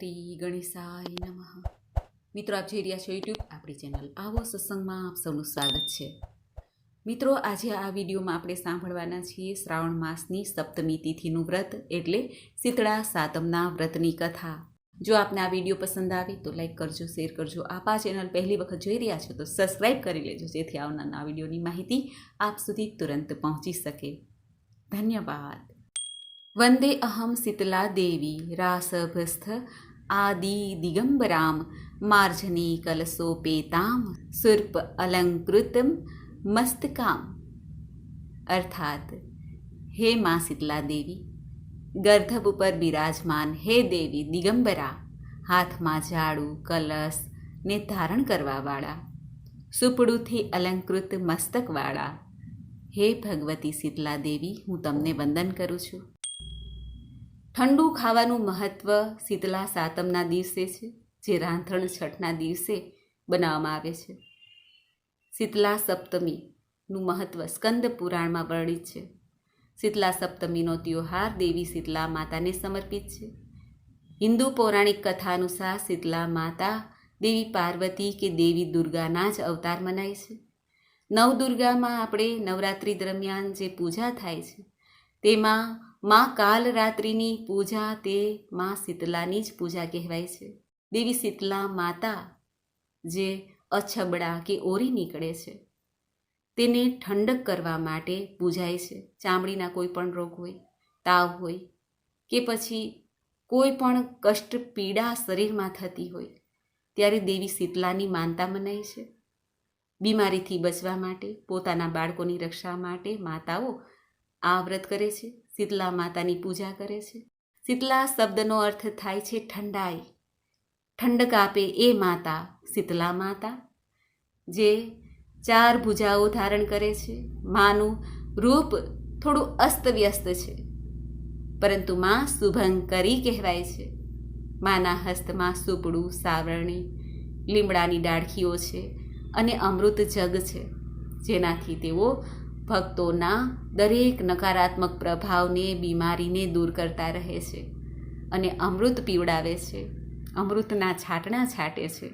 શ્રી ગણેશાય નમઃ. મિત્રો, આપ જોઈ રહ્યા છો યુટ્યુબ આપણી ચેનલ આવો સત્સંગમાં આપ સૌનું સ્વાગત છે. મિત્રો, આજે આ વિડીયોમાં આપણે સાંભળવાના છીએ શ્રાવણ માસની સપ્તમી તિથિનું વ્રત, એટલે શીતળા સાતમના વ્રતની કથા. જો આપને આ વીડિયો પસંદ આવે તો લાઈક કરજો, શેર કરજો. આપ આ ચેનલ પહેલી વખત જોઈ રહ્યા છો તો સબસ્ક્રાઈબ કરી લેજો, જેથી આવનારના વિડીયોની માહિતી આપ સુધી તુરંત પહોંચી શકે. ધન્યવાદ. વંદે અહમ શીતલા દેવી, રાસભસ્થ આદિ દિગંબરામ માર્જની કલસોપેતામ સુર્પ અલંકૃતમ મસ્તકામ અર્થાત હે મા શીતલા દેવી ગર્ધબ ઉપર બિરાજમાન હે દેવી દિગંબરા હાથમાં ઝાડુ કલશ ને ધારણ કરવાવાળા સુપડુથી અલંકૃત મસ્તકવાળા હે ભગવતી શીતલા દેવી હું તમને વંદન કરું છું ઠંડુ ખાવાનું મહત્ત્વ શીતલા સાતમના દિવસે છે, જે રાંધણ છઠના દિવસે બનાવવામાં આવે છે. શીતલા સપ્તમીનું મહત્ત્વ સ્કંદ પુરાણમાં વર્ણિત છે. શીતલા સપ્તમીનો ત્યોહાર દેવી શીતલા માતાને સમર્પિત છે. હિન્દુ પૌરાણિક કથા અનુસાર શીતલા માતા દેવી પાર્વતી કે દેવી દુર્ગાના જ અવતાર મનાય છે. નવદુર્ગામાં આપણે નવરાત્રિ દરમિયાન જે પૂજા થાય છે, તેમાં મા કાલરાત્રિની પૂજા તે મા શીતલાની જ પૂજા કહેવાય છે. દેવી શીતલા માતા જે અછબડા કે ઓરી નીકળે છે, તેને ઠંડક કરવા માટે પૂજાય છે. ચામડીના કોઈ પણ રોગ હોય, તાવ હોય કે પછી કોઈ પણ કષ્ટ પીડા શરીરમાં થતી હોય, ત્યારે દેવી શીતલાની માનતા મનાય છે. બીમારીથી બચવા માટે, પોતાના બાળકોની રક્ષા માટે માતાઓ આ વ્રત કરે છે. શીતલા માતાની પૂજા કરે છે. શીતલા શબ્દનો અર્થ થાય છે ઠંડાઈ. ઠંડક આપે એ માતા, શીતલા માતા, જે ચાર ભુજાઓ ધારણ કરે છે. માનું રૂપ થોડું અસ્તવ્યસ્ત છે, પરંતુ માં શુભંકરી કહેવાય છે. માના હસ્તમાં સુપડું, સાવરણી, લીમડાની ડાળખીઓ છે અને અમૃત જગ છે, જેનાથી તેઓ ભક્તોના દરેક નકારાત્મક પ્રભાવને બીમારીને દૂર કરતા રહે છે અને અમૃત પીવડાવે છે. અમૃતના છાંટણા છાંટે છે.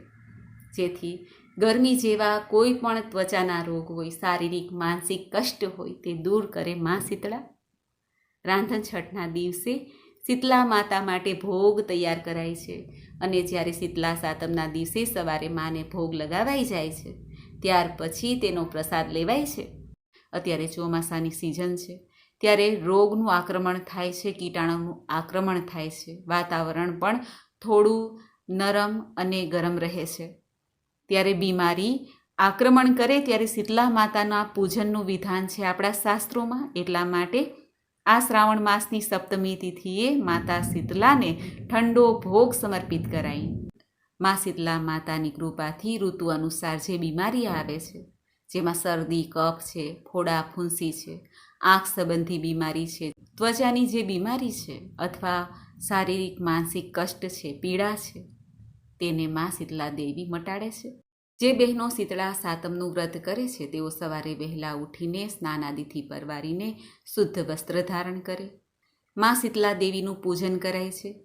જેથી ગરમી જેવા કોઈ પણ ત્વચાના રોગ હોય, શારીરિક, માનસિક કષ્ટ હોય તે દૂર કરે માં શીતળા. રાંધણ છઠના દિવસે શીતલા માતા માટે ભોગ તૈયાર કરાય છે અને જ્યારે શીતલા સાતમના દિવસે સવારે માને ભોગ લગાવાઈ જાય છે, ત્યાર પછી તેનો પ્રસાદ લેવાય છે. અત્યારે ચોમાસાની સિઝન છે. ત્યારે રોગનું આક્રમણ થાય છે, કીટાણુનું આક્રમણ થાય છે. વાતાવરણ પણ થોડું નરમ અને ગરમ રહે છે. ત્યારે બીમારી આક્રમણ કરે ત્યારે શીતલા માતાના પૂજનનું વિધાન છે આપણા શાસ્ત્રોમાં. એટલા માટે આ શ્રાવણ માસની સપ્તમી તિથિએ માતા શીતલાને ઠંડો ભોગ સમર્પિત કરાઈ. મા શીતલા માતાની કૃપાથી ઋતુ અનુસાર જે બીમારી આવે છે જેમાં શરદી, કફ છે, ફોડા, ફૂંસી છે, આંખ સંબંધી બીમારી છે, ત્વચાની જે બીમારી છે અથવા શારીરિક, માનસિક કષ્ટ છે, પીડા છે, તેને માં શીતલા દેવી મટાડે છે. જે બહેનો શીતળા સાતમનું વ્રત કરે છે, તેઓ સવારે વહેલા ઉઠીને સ્નાન આદિથી પરવારીને શુદ્ધ વસ્ત્ર ધારણ કરે. માં શીતલા દેવીનું પૂજન કરાય છે.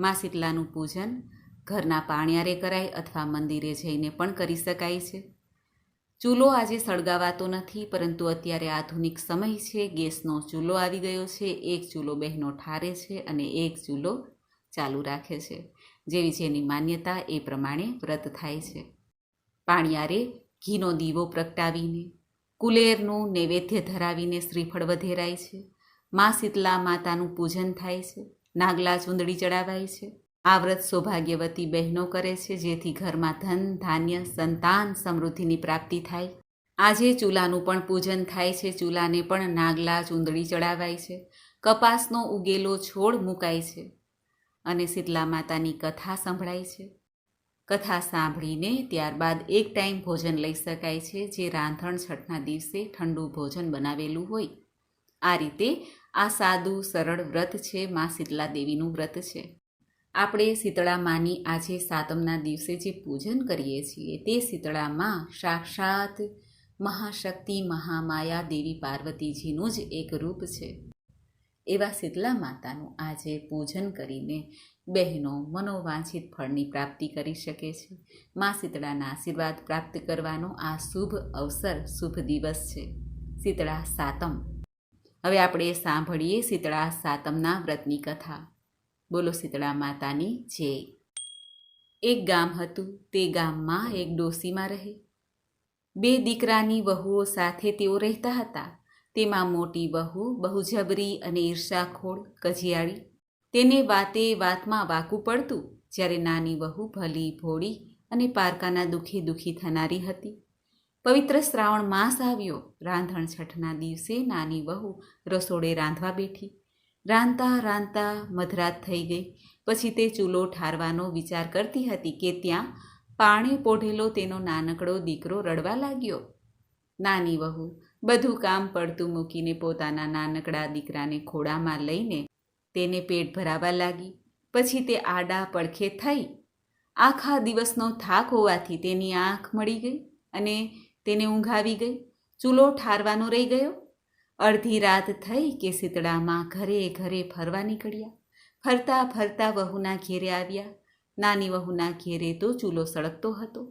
માં શીતલાનું પૂજન ઘરના પાણિયારે કરાય અથવા મંદિરે જઈને પણ કરી શકાય છે. ચૂલો આજે સળગાવાતો નથી, પરંતુ અત્યારે આધુનિક સમય છે, ગેસનો ચૂલો આવી ગયો છે, એક ચૂલો બહેનો ઠારે છે અને એક ચૂલો ચાલુ રાખે છે. જેવી જેની માન્યતા એ પ્રમાણે વ્રત થાય છે. પાણિયારે ઘીનો દીવો પ્રગટાવીને, કુલેરનું નૈવેદ્ય ધરાવીને શ્રીફળ વધેરાય છે. મા શીતલા માતાનું પૂજન થાય છે. નાગલા ચૂંદડી ચડાવાય છે. આ વ્રત સૌભાગ્યવતી બહેનો કરે છે, જેથી ઘરમાં ધન, ધાન્ય, સંતાન સમૃદ્ધિની પ્રાપ્તિ થાય. આજે ચૂલાનું પણ પૂજન થાય છે, ચૂલાને પણ નાગલા ચૂંદડી ચડાવાય છે. કપાસનો ઉગેલો છોડ મુકાય છે અને શીતલા માતાની કથા સંભળાય છે. કથા સાંભળીને ત્યારબાદ એક ટાઈમ ભોજન લઈ શકાય છે, જે રાંધણ છઠના દિવસે ઠંડુ ભોજન બનાવેલું હોય. આ રીતે આ સાદું, સરળ વ્રત છે, મા શીતલા દેવીનું વ્રત છે. આપણે શીતળા માની આજે સાતમના દિવસે જે પૂજન કરીએ છીએ તે શીતળામાં સાક્ષાત મહાશક્તિ મહામાયા દેવી પાર્વતીજીનું જ એક રૂપ છે. એવા શીતલા માતાનું આજે પૂજન કરીને બહેનો મનોવાંછિત ફળની પ્રાપ્તિ કરી શકે છે. મા શીતળાના આશીર્વાદ પ્રાપ્ત કરવાનો આ શુભ અવસર, શુભ દિવસ છે. શીતળા સાતમ. હવે આપણે સાંભળીએ શીતળા સાતમના વ્રતની કથા. બોલો શીતળા માતાની જય. એક ગામ હતું, તે ગામમાં એક ડોસીમાં રહે. બે દીકરાની વહુઓ સાથે તેઓ રહેતા હતા. તેમાં મોટી વહુ બહુ જબરી અને ઈર્ષાખોળ, કજિયાળી. તેને વાતે વાતમાં વાકું પડતું, જ્યારે નાની વહુ ભલી, ભોળી અને પારકાના દુઃખે દુઃખી થનારી હતી. પવિત્ર શ્રાવણ માસ આવ્યો. રાંધણ છઠના દિવસે નાની વહુ રસોડે રાંધવા બેઠી. રાંધતા રાંધતા મધરાત થઈ ગઈ. પછી તે ચૂલો ઠારવાનો વિચાર કરતી હતી કે ત્યાં પાણી પોઢેલો તેનો નાનકડો દીકરો રડવા લાગ્યો. નાની વહુ, બધું કામ પડતું મૂકીને પોતાના નાનકડા દીકરાને ખોડામાં લઈને તેને પેટ ભરાવા લાગી. પછી તે આડા પડખે થઈ. આખા દિવસનો થાક હોવાથી તેની આંખ મળી ગઈ અને તેને ઊંઘ આવી ગઈ. ચૂલો ઠારવાનો રહી ગયો. અડધી રાત થઈ કે શીતળામાં ઘરે ઘરે ફરવા નીકળ્યા. ફરતા ફરતા વહુના ઘેરે આવ્યા. નાની વહુના ઘેરે તો ચૂલો સળગતો હતો.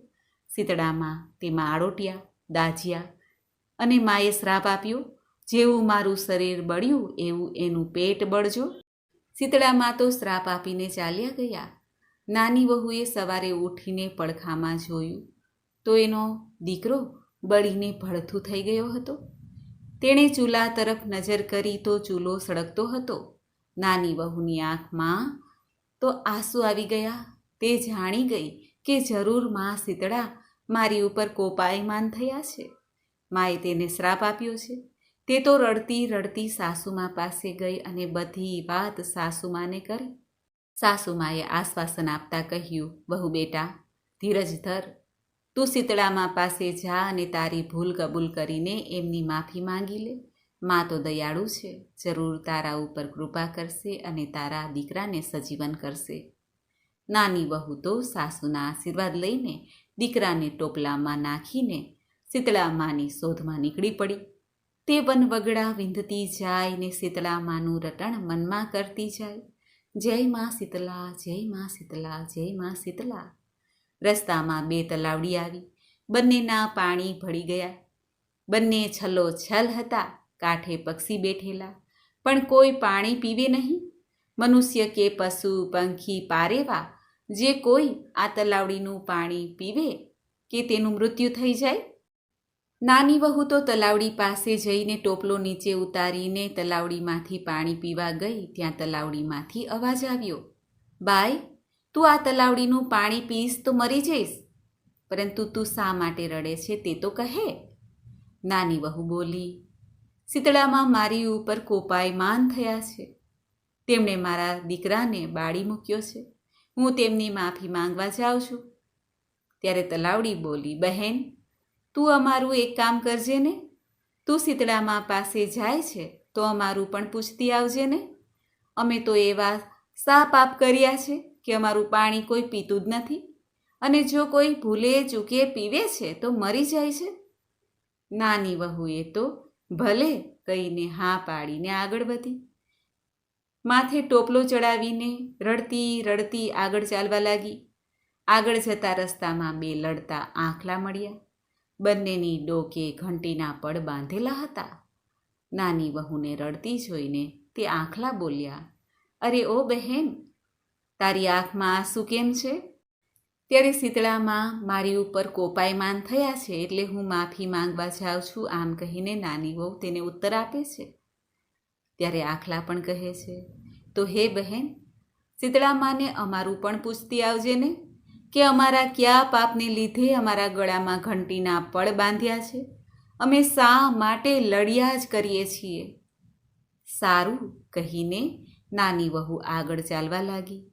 શીતળામાં તેમાં આડોટ્યા, દાજ્યા અને માએ શ્રાપ આપ્યો, જેવું મારું શરીર બળ્યું, એવું એનું પેટ બળજો. શીતળામાં તો શ્રાપ આપીને ચાલ્યા ગયા. નાની વહુએ સવારે ઉઠીને પડખામાં જોયું. તો એનો દીકરો બળીને ભળથું થઈ ગયો હતો. તેણે ચૂલા તરફ નજર કરી તો ચૂલો સળગતો હતો. નાની વહુની આંખમાં તો આંસુ આવી ગયા. તે જાણી ગઈ કે જરૂરમાં શીતળા મારી ઉપર કોપાયમાન થયા છે. માએ તેને શ્રાપ આપ્યો છે. તે તો રડતી રડતી સાસુમા પાસે ગઈ અને બધી વાત સાસુમાને કરી. સાસુમાએ આશ્વાસન આપતા કહ્યું બહુ બેટા, ધીરજ ધર. તું શીતળામાં પાસે જા અને તારી ભૂલ કબૂલ કરીને એમની માફી માંગી લે. મા તો દયાળુ છે. જરૂર તારા ઉપર કૃપા કરશે અને તારા દીકરાને સજીવન કરશે. નાની વહુ તો સાસુના આશીર્વાદ લઈને દીકરાને ટોપલામાં નાખીને શીતળા માની શોધમાં નીકળી પડી. તે વનવગડા વિંધતી જાય ને શીતળા માનું રટણ મનમાં કરતી જાય. જય માં શીતલા, જય માં શીતલા, જય માં શીતલા. રસ્તામાં બે તલાવડી આવી. બંનેના પાણી ભળી ગયા. બંને છલો છલ હતા, કાંઠે પક્ષી બેઠેલા. પણ કોઈ પાણી પીવે નહીં. મનુષ્ય કે પશુ, પંખી પારેવા. જે કોઈ આ તલાવડીનું પાણી પીવે કે તેનું મૃત્યુ થઈ જાય? નાની વહુ તો તલાવડી પાસે જઈને ટોપલો નીચે ઉતારીને તલાવડીમાંથી પાણી પીવા ગઈ. ત્યાં તલાવડીમાંથી અવાજ આવ્યો. બાય તું આ તલાવડીનું પાણી પીશ તો મરી જઈશ. પરંતુ તું શા માટે રડે છે તે તો કહે. નાની વહુ બોલી, શીતળામાં મારી ઉપર કોપાયમાન થયા છે. તેમણે મારા દીકરાને બાળી મૂક્યો છે. હું તેમની માફી માંગવા જાઉં છું. ત્યારે તલાવડી બોલી, બહેન, તું અમારું એક કામ કરજે ને. તું શીતળામાં પાસે જાય છે તો અમારું પણ પૂછતી આવજે ને. અમે તો એવા સા પાપ કર્યા છે. કે અમારું પાણી કોઈ પીતું જ નથી? અને જો કોઈ ભૂલે, ચૂકે, પીવે છે, તો મરી જાય છે? નાની વહુએ તો ભલે કહીને હા પાડીને આગળ વધી. માથે ટોપલો ચડાવીને રડતી રડતી આગળ ચાલવા લાગી. આગળ જતા રસ્તામાં બે લડતા આંખલા મળ્યા. બંનેની ડોકે ઘંટીના પડ બાંધેલા હતા. નાની વહુને રડતી જોઈને તે આંખલા બોલ્યા, અરે ઓ બહેન તારી આંખમાં આંસુ કેમ છે? ત્યારે શીતળામાં મારી ઉપર કોપાયમાન થયા છે એટલે હું માફી માંગવા જાઉં છું, આમ કહીને નાની વહુ તેને ઉત્તર આપે છે. ત્યારે આખલા પણ કહે છે, તો હે બહેન, શીતળામાને અમારું પણ પૂછતી આવજે ને, કે અમારા કયા પાપને લીધે અમારા ગળામાં ઘંટીના પળ બાંધ્યા છે? અમે શા માટે લડ્યા જ કરીએ છીએ? સારું કહીને નાની વહુ આગળ ચાલવા લાગી.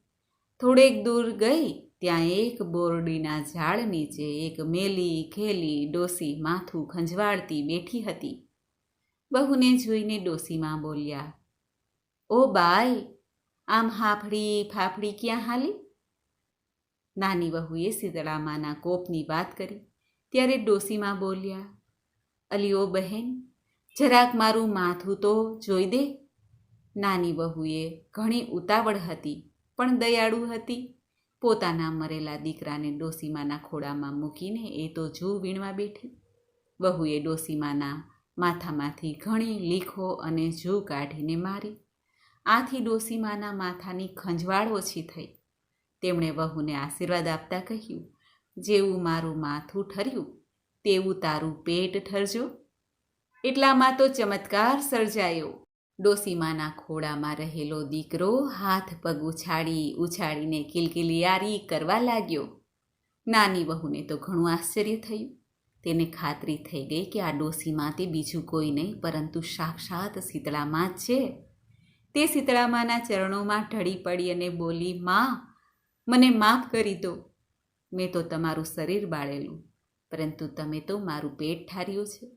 થોડેક દૂર ગઈ, ત્યાં એક બોરડીના ઝાડ નીચે એક મેલી, ખેલી, ડોસી માથું ખંજવાળતી બેઠી હતી. બહુને જોઈને ડોસીમાં બોલ્યા, ઓ બાય આમ હાફડી ફાફડી ક્યાં હાલી? નાની વહુએ શીતળામાના કોપની વાત કરી, ત્યારે ડોસીમાં બોલ્યા, અલીઓ બહેન, જરાક મારું માથું તો જોઈ દે. નાની વહુએ ઘણી ઉતાવળ હતી પણ દયાળુ હતી. પોતાના મરેલા દીકરાને ડોસીમાના ખોળામાં મૂકીને એ તો જૂ વીણવા બેઠી. વહુએ ડોસીમાના માથામાંથી ઘણી લીખો અને જૂ કાઢીને મારી. આથી ડોસીમાના માથાની ખંજવાળ ઓછી થઈ. તેમણે વહુને આશીર્વાદ આપતા કહ્યું, જેવું મારું માથું ઠર્યું, તેવું તારું પેટ ઠરજો. એટલામાં તો ચમત્કાર સર્જાયો. ડોસીમાના ખોળામાં રહેલો દીકરો હાથ પગ ઉછાળી ઉછાળીને કિલકિલિયારી કરવા લાગ્યો. નાની વહુને તો ઘણું આશ્ચર્ય થયું. તેને ખાતરી થઈ ગઈ કે આ ડોસીમાં તે બીજું કોઈ નહીં, પરંતુ સાક્ષાત શીતળામાં જ છે. તે શીતળામાના ચરણોમાં ઢળી પડી અને બોલી, માં, મને માફ કરી દો. મેં તો તમારું શરીર બાળેલું, પરંતુ તમે તો મારું પેટ ઠાર્યું છે.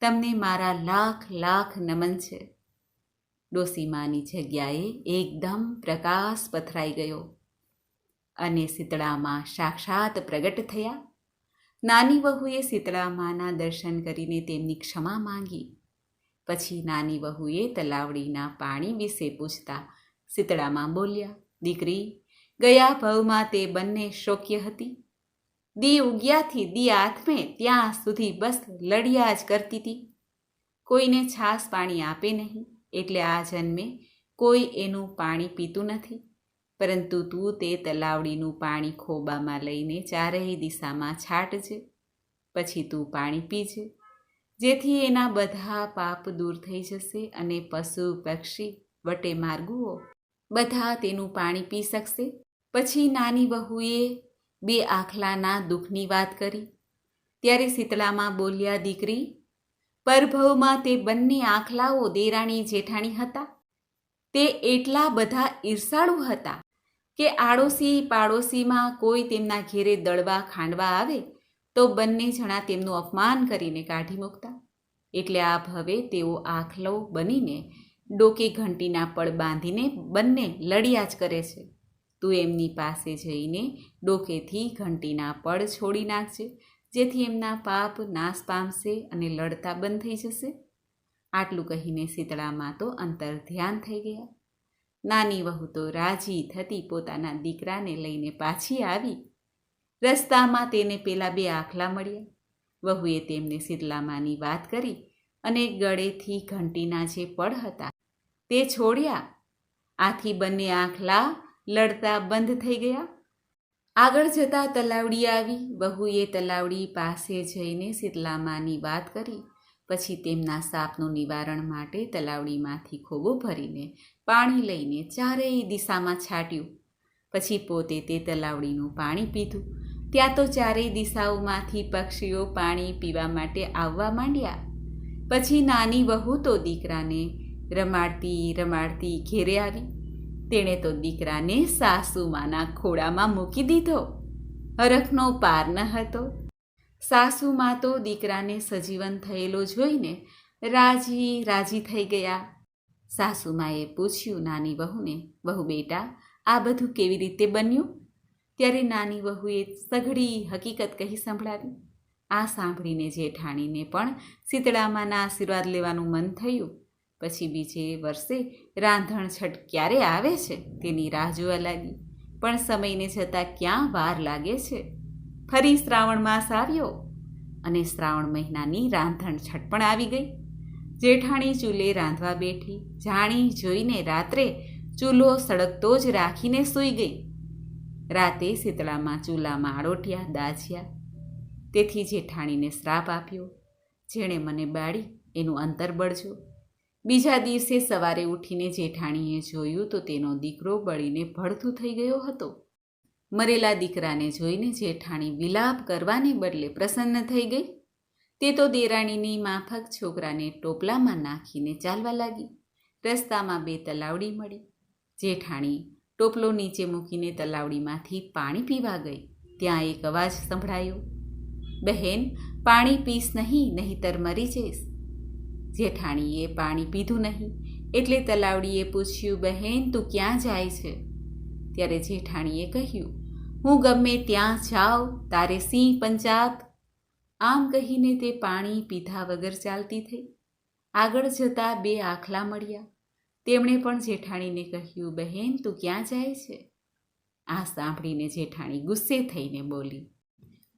તમને મારા લાખ લાખ નમન છે. ડોસીમાની જગ્યાએ એકદમ પ્રકાશ પથરાઈ ગયો અને શીતળામાં સાક્ષાત પ્રગટ થયા. નાની વહુએ શીતળામાના દર્શન કરીને તેમની ક્ષમા માંગી. પછી નાની વહુએ તલાવડીના પાણી વિશે પૂછતા શીતળામાં બોલ્યા, દીકરી, ગયા ભવમાં તે બંને શોક્ય હતી. દી ઉગ્યાથી દી આથમે ત્યાં સુધી બસ લડિયા જ કરતી હતી કોઈને છાસ પાણી આપે નહીં. એટલે આ જન્મે કોઈ એનું પાણી પીતું નથી. પરંતુ તું તે તલાવડીનું પાણી ખોબામાં લઈને ચારેય દિશામાં છાંટજે, પછી તું પાણી પીજે. જેથી એના બધા પાપ દૂર થઈ જશે અને પશુ પક્ષી વટે માર્ગુઓ બધા તેનું પાણી પી શકશે. પછી નાની વહુએ બે આખલાના દુઃખની વાત કરી. ત્યારે શીતળામાં બોલ્યા, દીકરી પરભવમાં તે બંને આખલાઓ દેરાણી જેઠાણી હતા. તે એટલા બધા ઈર્ષાળુ હતા કે આડોશી પાડોશીમાં કોઈ તેમના ઘેરે દળવા ખાંડવા આવે તો બંને જણા તેમનું અપમાન કરીને કાઢી મૂકતા. એટલે આ ભવે તેઓ આખલો બનીને ડોકે ઘંટીના પળ બાંધીને બંને લડિયા જ કરે છે. તું એમની પાસે જઈને ડોકેથી ઘંટીના પળ છોડી નાખજે. જેથી એમના પાપ નાશ પામશે અને લડતા બંધ થઈ જશે. આટલું કહીને શીતળામાં તો અંતર ધ્યાન થઈ ગયા. નાની વહુ તો રાજી થતી પોતાના દીકરાને લઈને પાછી આવી. રસ્તામાં તેને પેલા બે આખલા મળ્યા. વહુએ તેમને શીતલામાની વાત કરી અને ગળેથી ઘંટીના જે પડ હતા તે છોડ્યા. આથી બંને આખલા લડતા બંધ થઈ ગયા. આગળ જતાં તલાવડી આવી, બહુએ તલાવડી પાસે જઈને શીતલામાની વાત કરી. પછી તેમના સાપનું નિવારણ માટે તલાવડીમાંથી ખોબો ભરીને પાણી લઈને ચારેય દિશામાં છાંટ્યું. પછી પોતે તે તલાવડીનું પાણી પીધું. ત્યાં તો ચારેય દિશાઓમાંથી પક્ષીઓ પાણી પીવા માટે આવવા માંડ્યા. પછી નાની વહુ તો દીકરાને રમાડતી રમાડતી ઘેરે આવી. તેણે તો દીકરાને સાસુમાના ખોળામાં મૂકી દીધો. હરખનો પાર ન હતો. સાસુમાં તો દીકરાને સજીવન થયેલો જોઈને રાજી રાજી થઈ ગયા. સાસુમાએ પૂછ્યું, નાની વહુને, વહુ બેટા, આ બધું કેવી રીતે બન્યું? ત્યારે નાની વહુએ સઘળી હકીકત કહી સંભળાવી. આ સાંભળીને જેઠાણીને પણ શીતળામાના આશીર્વાદ લેવાનું મન થયું. પછી બીજે વર્ષે રાંધણ છઠ ક્યારે આવે છે તેની રાહ જોવા લાગી. પણ સમયને જતાં ક્યાં વાર લાગે છે? ફરી શ્રાવણ માસ આવ્યો અને શ્રાવણ મહિનાની રાંધણ છઠ પણ આવી ગઈ. જેઠાણી ચૂલે રાંધવા બેઠી, જાણી જોઈને રાત્રે ચૂલો સળગતો જ રાખીને સૂઈ ગઈ. રાતે શીતળામાં ચૂલામાં આડોટિયા દાજ્યા તેથી જેઠાણીને શ્રાપ આપ્યો, જેણે મને બાળી, એનું અંતર બળજો બીજા દિવસે સવારે ઉઠીને જેઠાણીએ જોયું તો તેનો દીકરો બળીને ભડથું થઈ ગયો હતો. મરેલા દીકરાને જોઈને જેઠાણી વિલાપ કરવાને બદલે પ્રસન્ન થઈ ગઈ. તે તો દેરાણીની માફક છોકરાને ટોપલામાં નાખીને ચાલવા લાગી. રસ્તામાં બે તલાવડી મળી. જેઠાણી ટોપલો નીચે મૂકીને તલાવડીમાંથી પાણી પીવા ગઈ. ત્યાં એક અવાજ સંભળાયો. બહેન, પાણી પીસ નહીં, નહીંતર મરી જઈશ. જેઠાણીએ પાણી પીધું નહીં. એટલે તલાવડીએ પૂછ્યું, બહેન, તું ક્યાં જાય છે? ત્યારે જેઠાણીએ કહ્યું, હું ગમે ત્યાં જાઉં, તારે સિંહ પંચાત આમ કહીને તે પાણી પીધા વગર ચાલતી થઈ. આગળ જતા બે આખલા મળ્યા. તેમણે પણ જેઠાણીને કહ્યું, બહેન, તું ક્યાં જાય છે? આ સાંભળીને જેઠાણી ગુસ્સે થઈને બોલી,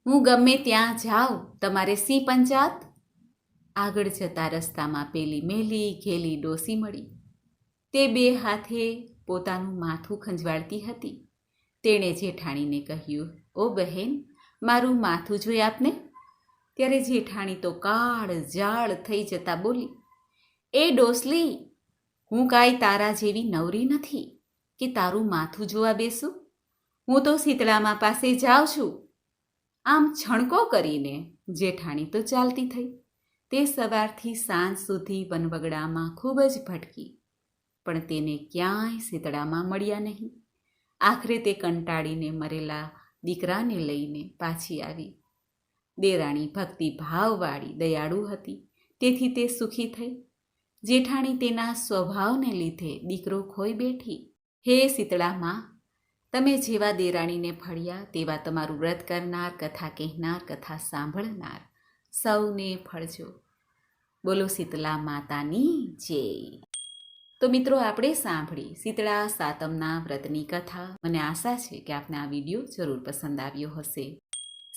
હું ગમે ત્યાં જાઉં, તમારે સિંહ પંચાત આગળ જતા રસ્તામાં પેલી મેલી, ઘેલી ડોસી મળી. તે બે હાથે પોતાનું માથું ખંજવાળતી હતી. તેણે જેઠાણીને કહ્યું, ઓ બહેન, મારું માથું જોઈ આપને? ત્યારે જેઠાણી તો કાળ જાળ થઈ જતા બોલી, એ ડોસલી, હું કાંઈ તારા જેવી નવરી નથી કે તારું માથું જોવા બેસું? હું તો શીતળામાં પાસે જાઉં છું. આમ છણકો કરીને જેઠાણી તો ચાલતી થઈ. તે સવારથી સાંજ સુધી વનવગડામાં ખૂબ જ ભટકી, પણ તેને ક્યાંય શીતળામાં મળ્યા નહીં. આખરે તે કંટાળીને મરેલા દીકરાને લઈને પાછી આવી. દેરાણી ભક્તિ ભાવવાળી દયાળુ હતી, તેથી તે સુખી થઈ. જેઠાણી તેના સ્વભાવને લીધે દીકરો ખોઈ બેઠી, હે શીતળામાં તમે જેવા દેરાણીને ફળ્યા તેવા તમારું વ્રત કરનાર, કથા કહેનાર, કથા સાંભળનાર સૌને ફળજો. બોલો શીતલા માતાની જય. તો મિત્રો, આપણે સાંભળી શીતળા સાતમના વ્રતની કથા. મને આશા છે કે આપને આ વીડિયો જરૂર પસંદ આવ્યો હશે.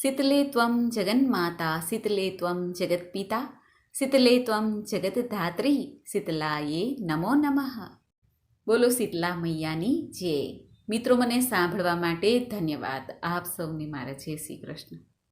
શીતલે ત્વમ જગન્માતા શીતલે ત્વમ જગતપિતા શીતલે ત્વમ જગતધાત્રી શીતલાએ નમો નમઃ. બોલો શીતલા મૈયાની જય. મિત્રો, મને સાંભળવા માટે ધન્યવાદ. આપ સૌને મારા જય શ્રી કૃષ્ણ.